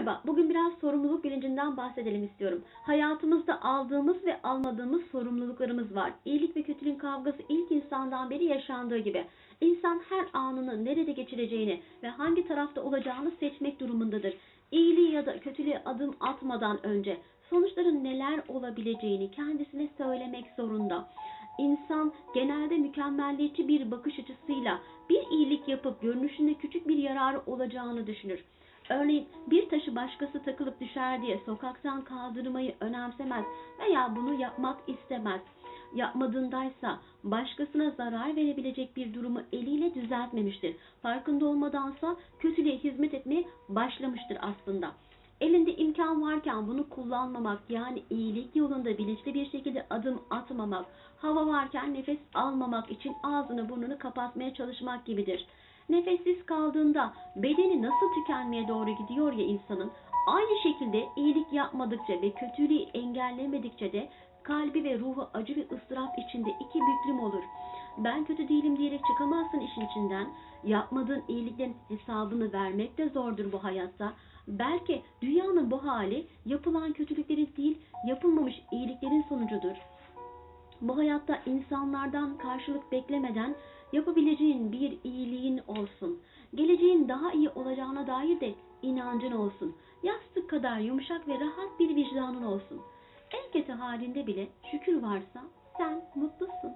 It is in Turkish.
Merhaba, bugün biraz sorumluluk bilincinden bahsedelim istiyorum. Hayatımızda aldığımız ve almadığımız sorumluluklarımız var. İyilik ve kötülüğün kavgası ilk insandan beri yaşandığı gibi. İnsan her anını nerede geçireceğini ve hangi tarafta olacağını seçmek durumundadır. İyiliği ya da kötülüğe adım atmadan önce sonuçların neler olabileceğini kendisine söylemek zorunda. İnsan genelde mükemmelliyetçi bir bakış açısıyla bir iyilik yapıp görünüşünde küçük bir yararı olacağını düşünür. Örneğin bir taşı başkası takılıp düşer diye sokaktan kaldırmayı önemsemez veya bunu yapmak istemez. Yapmadığındaysa başkasına zarar verebilecek bir durumu eliyle düzeltmemiştir. Farkında olmadansa kötülüğe hizmet etmeye başlamıştır aslında. Elinde imkan varken bunu kullanmamak yani iyilik yolunda bilinçli bir şekilde adım atmamak, hava varken nefes almamak için ağzını burnunu kapatmaya çalışmak gibidir. Nefessiz kaldığında bedeni nasıl tükenmeye doğru gidiyor ya insanın, aynı şekilde iyilik yapmadıkça ve kötülüğü engellemedikçe de kalbi ve ruhu acı ve ıstırap içinde iki büklüm olur. Ben kötü değilim diyerek çıkamazsın işin içinden. Yapmadığın iyiliklerin hesabını vermek de zordur bu hayatta. Belki dünyanın bu hali yapılan kötülüklerin değil, yapılmamış iyiliklerin sonucudur. Bu hayatta insanlardan karşılık beklemeden yapabileceğin bir iyiliğin olsun. Geleceğin daha iyi olacağına dair de inancın olsun. Yastık kadar yumuşak ve rahat bir vicdanın olsun. En kötü halinde bile şükür varsa sen mutlusun.